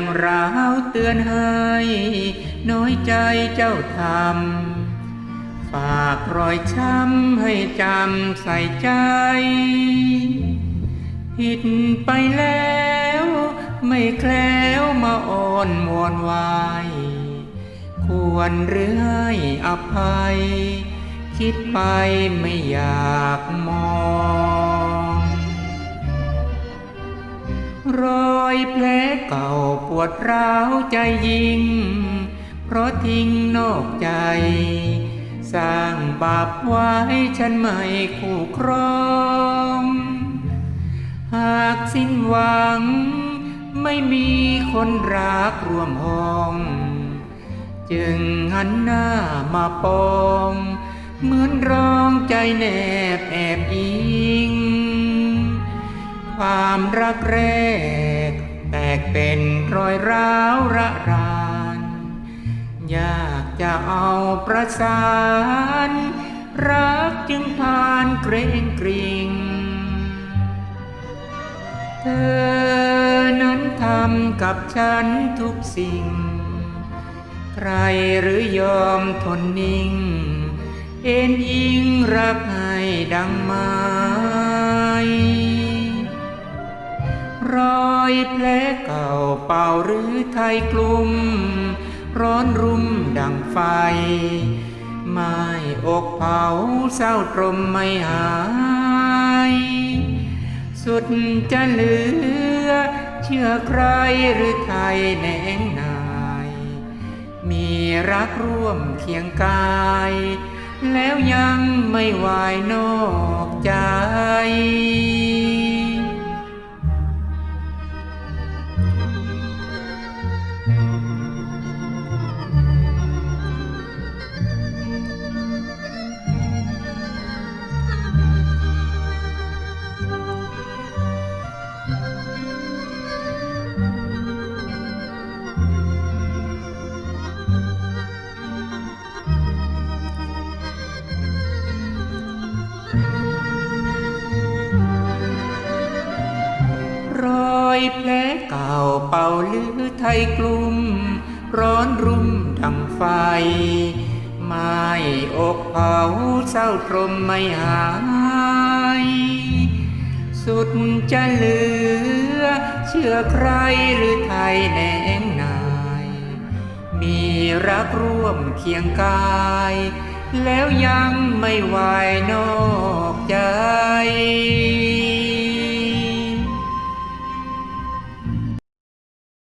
งร้าวเตือนให้ น้อยใจเจ้าทำฝากรอยช้ำให้จำใส่ใจผิดไปแล้ว ไม่แคล้วมาอ่อนวอนวายควรหรือให้อภัย คิดไปไม่อยากมอง รอยแผลเก่าปวดร้าวใจยิ่ง เพราะทิ้งนอกใจ สร้างบาปไว้ฉันไม่คู่ครอง หากสิ้นหวัง ไม่มีคนรักร่วมห้อง จึงหันหน้ามาปอง เหมือนร้องใจแนบแอบอิง ความรักแรก แตกเป็นรอยร้าวระราน อยากจะเอาประสาน รักจึงผ่านเกรงกริงเธอนั้นทำกับฉันทุกสิ่ง ใครหรือยอมทนนิ่ง เอ็นยิงรักให้ดังม้ร กลุ่ม ร้อนรุ่มดังไฟ ไม่อกเผาเศร้าตรมไม่หาย สุดจะเหลือ เชื่อใครหรือไทยแนงนาย มีรักร่วมเคียงกาย แล้วยังไม่ไหวายนอกใจ แผลเก่าเป่าลือไทยกลุ่ม ร้อนรุ่มดังไฟ ไม่อกเผาเศร้าตรมไม่หาย สุดจะเหลือ เชื่อใครหรือไทยแหนงนาย มีรักร่วมเคียงกาย แล้วยังไม่ไหวนอกใจ